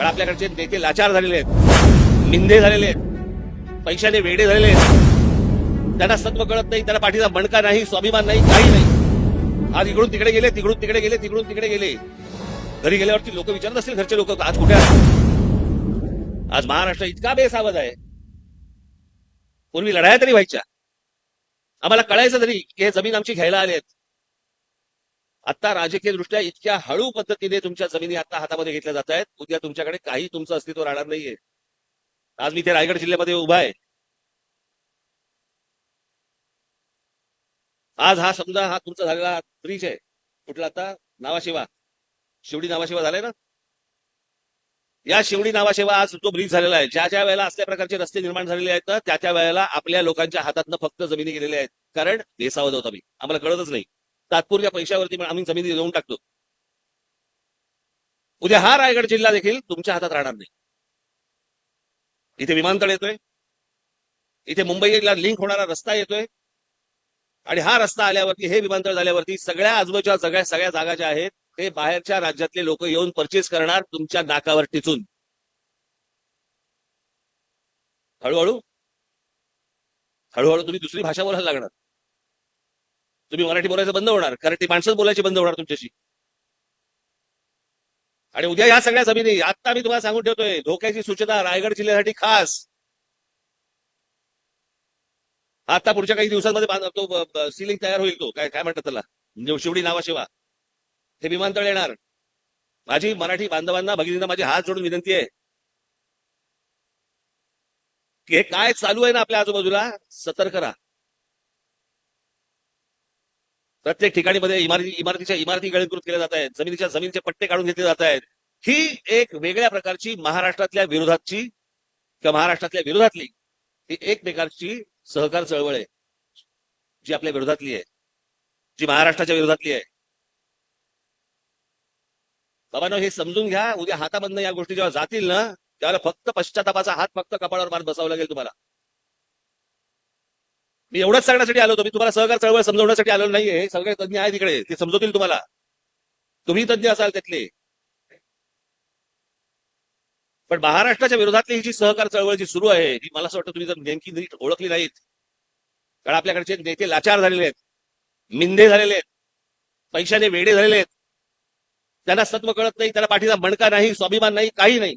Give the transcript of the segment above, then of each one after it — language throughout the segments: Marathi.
कारण आपल्याकडचे नेते लाचार झालेले आहेत. निंदे झालेले आहेत. पैशाने वेडे झालेले आहेत. त्यांना सत्व कळत नाही त्यांना पाठीचा मणका नाही स्वाभिमान नाही काही नाही. आज इकडून तिकडे गेले तिकडून तिकडे गेले तिकडून तिकडे गेले. घरी गेल्यावरती लोक विचारत असतील घरचे लोक आज कुठे आज महाराष्ट्र इतका बेसावध आहे. पूर्वी लढाया तरी व्हायच्या. आम्हाला कळायचं तरी की हे जमीन आमची घ्यायला आलेत. आता राजकीय दृष्ट्या इतक्या हळू पद्धतीने तुमच्या जमिनी आता हातामध्ये घेतल्या जात आहेत. उद्या तुमच्याकडे काही तुमचं अस्तित्व राहणार नाहीये. आज मी इथे रायगड जिल्ह्यामध्ये उभा आहे. आज हा समजा हा तुमचा झालेला ब्रिज आहे. कुठला आता? नावाशिवा. शिवडी नावाशिवा झालाय ना? या शिवडी नावाशिवा आज तो ब्रिज झालेला आहे ज्या ज्या वेळेला असल्या प्रकारचे रस्ते निर्माण झालेले आहेत ना त्या त्या वेळेला आपल्या लोकांच्या हातातनं फक्त जमिनी गेलेल्या आहेत. कारण देसावत होता आम्ही आम्हाला कळतच नाही. तात्पुरत्या पैशावरती पण आम्ही जमिनी देऊन टाकतो. उद्या हा रायगड जिल्हा देखील तुमच्या हातात राहणार नाही. इथे विमानतळ येतोय. इथे मुंबईला लिंक होणारा रस्ता येतोय. आणि हा रस्ता आल्यावरती हे विमानतळ झाल्यावरती सगळ्या आजूबाजूच्या सगळ्या सगळ्या जागा ज्या आहेत ते बाहेरच्या राज्यातले लोक येऊन परचेस करणार तुमच्या नाकावर टिचून. हळूहळू हळूहळू तुम्ही दुसरी भाषा बोलायला लागणार. तुम्ही मराठी बोलायचं बंद होणार. कारण ती माणसंच बोलायची बंद होणार तुमच्याशी. आणि उद्या या सगळ्या जमिनी आता मी तुम्हाला सांगून ठेवतोय धोक्याची सूचना रायगड जिल्ह्यासाठी खास. आता पुढच्या काही दिवसांमध्ये तो सिलिंग तयार होईल तो. काय काय म्हणतात त्याला? म्हणजे शिवडी नावाशिवा हे विमानतळ येणार. माझी मराठी बांधवांना भगिनींना माझी हात जोडून विनंती आहे. की हे काय चालू आहे ना आपल्या आजूबाजूला? सतर्क राहा. प्रत्येक ठिकाणी मध्ये इमारती इमारतीच्या इमारती गळीकृत केल्या जात आहेत. जमिनीच्या जमिनीचे पट्टे काढून घेतले जात आहेत. ही एक वेगळ्या प्रकारची महाराष्ट्रातल्या विरोधातची किंवा महाराष्ट्रातल्या विरोधातली ही एक प्रकारची सहकार चळवळ आहे जी आपल्या विरोधातली आहे जी महाराष्ट्राच्या विरोधातली आहे. बाबांनो हे समजून घ्या. उद्या हातामधनं या गोष्टी जेव्हा जातील ना त्यावेळेला फक्त पश्चातापाचा हात फक्त कपाळावर मार बसावा लागेल तुम्हाला. मी एवढंच सांगण्यासाठी आलो होतो. मी तुम्हाला सहकार चळवळ समजवण्यासाठी आलो नाहीये. सगळे तज्ञ आहे तिकडे. ते समजवतील तुम्हाला. तुम्ही तज्ञ असाल त्यातले. पण महाराष्ट्राच्या विरोधातली ही जी सहकार चळवळ जी सुरू आहे ही मला असं वाटतं तुम्ही जर नेमकी नीट ओळखली नाहीत कारण आपल्याकडचे नेते लाचार झालेले आहेत निंदे झालेले आहेत पैशाने वेडे झालेले आहेत. त्यांना सत्व कळत नाही त्यांना पाठीचा मणका नाही स्वाभिमान नाही काही नाही.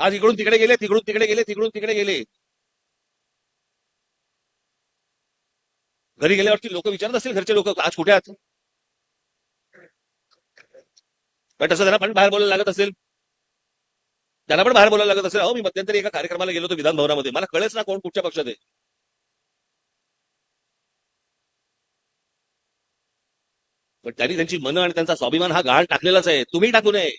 आज इकडून तिकडे गेले तिकडून तिकडे गेले तिकडून तिकडे गेले. घरी गेल्यावरती लोक विचारत असतील घरचे लोक आज कुठे आहात? पण तसं त्यांना पण बाहेर बोलायला लागत असेल. त्यांना पण बाहेर बोलायला लागत असेल अहो मी मध्यंतरी एका कार्यक्रमाला गेलो होतो विधान भवनामध्ये. मला कळेच ना कोण कुठच्या पक्षात आहे पण त्यांनी त्यांची मनं आणि त्यांचा स्वाभिमान हा गहाण टाकलेलाच आहे. तुम्ही टाकू नये.